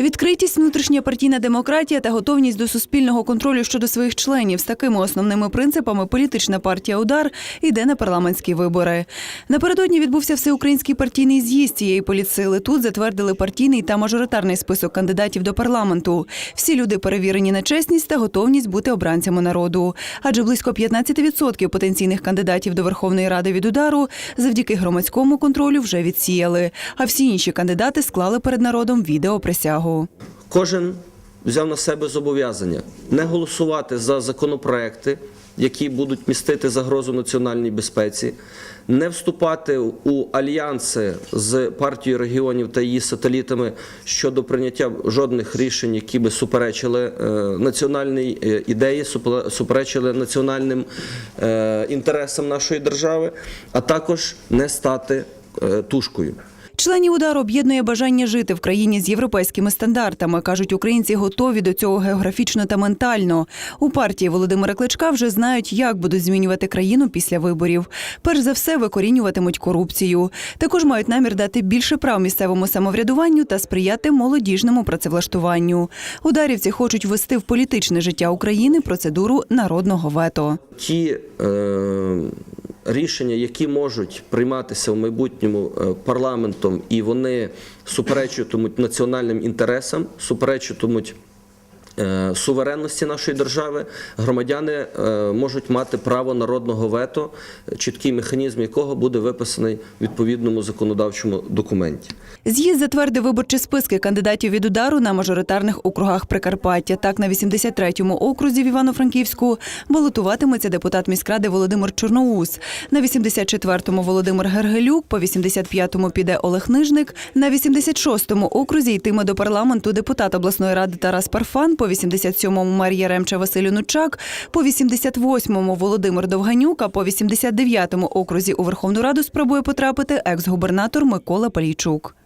Відкритість, внутрішня партійна демократія та готовність до суспільного контролю щодо своїх членів з такими основними принципами політична партія Удар йде на парламентські вибори. Напередодні відбувся всеукраїнський партійний з'їзд цієї політсили. Тут затвердили партійний та мажоритарний список кандидатів до парламенту. Всі люди перевірені на чесність та готовність бути обранцями народу. Адже близько 15% потенційних кандидатів до Верховної Ради від удару завдяки громадському контролю вже відсіяли. А всі інші кандидати склали перед народом відеоприсягу. Кожен взяв на себе зобов'язання не голосувати за законопроекти, які будуть містити загрозу національній безпеці, не вступати у альянси з партією регіонів та її сателітами щодо прийняття жодних рішень, які би суперечили е, національній е, ідеї, суперечили національним е, інтересам нашої держави, а також не стати тушкою. Членів удару об'єднує бажання жити в країні з європейськими стандартами. кажуть, українці готові до цього географічно та ментально. У партії Володимира Кличка вже знають, як будуть змінювати країну після виборів. Перш за все, викорінюватимуть корупцію. Також мають намір дати більше прав місцевому самоврядуванню та сприяти молодіжному працевлаштуванню. Ударівці хочуть ввести в політичне життя України процедуру народного вето. ті е, рішення, які можуть прийматися в майбутньому е, парламентом, і вони суперечитимуть національним інтересам, суперечитимуть суверенності нашої держави, громадяни е, можуть мати право народного вето, чіткий механізм якого буде виписаний в відповідному законодавчому документі. З'їзд затвердив виборчі списки кандидатів від удару на мажоритарних округах Прикарпаття. Так, на 83-му окрузі в Івано-Франківську балотуватиметься депутат міськради Володимир Чорноус. На 84-му Володимир Гергелюк, по 85-му піде Олег Нижник. На 86-му окрузі йтиме до парламенту депутат обласної ради Тарас Парфан, по 87-му мер Ремча Василю Нучак, по 88-му Володимир Довганюк, а по 89-му окрузі у Верховну Раду спробує потрапити екс-губернатор Микола Полійчук.